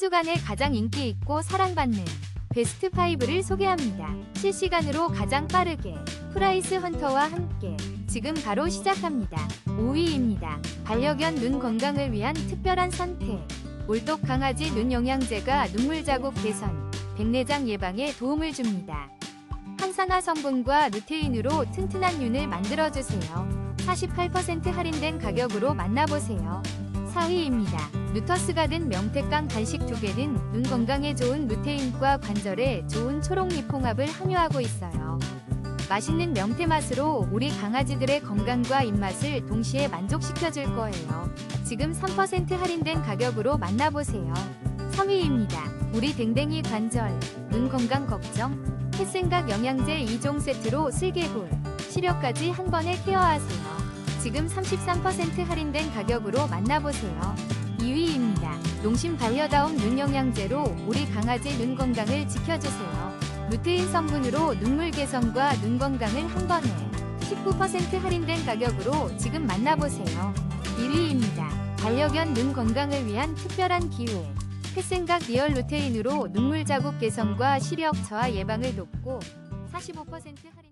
주간에 가장 인기 있고 사랑받는 베스트 5를 소개합니다. 실시간으로 가장 빠르게 프라이스 헌터와 함께 지금 바로 시작합니다. 5위입니다. 반려견 눈 건강을 위한 특별한 선택. 올독 강아지 눈 영양제가 눈물 자국 개선, 백내장 예방에 도움을 줍니다. 항산화 성분과 루테인으로 튼튼한 눈을 만들어주세요. 48% 할인된 가격으로 만나보세요. 4위입니다. 누터스 가든 명태깡 간식 두 개는 눈 건강에 좋은 루테인과 관절에 좋은 초록잎 홍합을 함유하고 있어요. 맛있는 명태 맛으로 우리 강아지들의 건강과 입맛을 동시에 만족시켜줄 거예요. 지금 3% 할인된 가격으로 만나보세요. 3위입니다. 우리 댕댕이 관절, 눈 건강 걱정, 햇생각 영양제 2종 세트로 슬개골, 시력까지 한 번에 케어하세요. 지금 33% 할인된 가격으로 만나보세요. 2위입니다. 농심 반려다움 눈 영양제로 우리 강아지 눈 건강을 지켜주세요. 루테인 성분으로 눈물 개선과 눈 건강을 한 번에 19% 할인된 가격으로 지금 만나보세요. 1위입니다. 반려견 눈 건강을 위한 특별한 기회. 햇생각 리얼 루테인으로 눈물 자국 개선과 시력 저하 예방을 돕고 45% 할인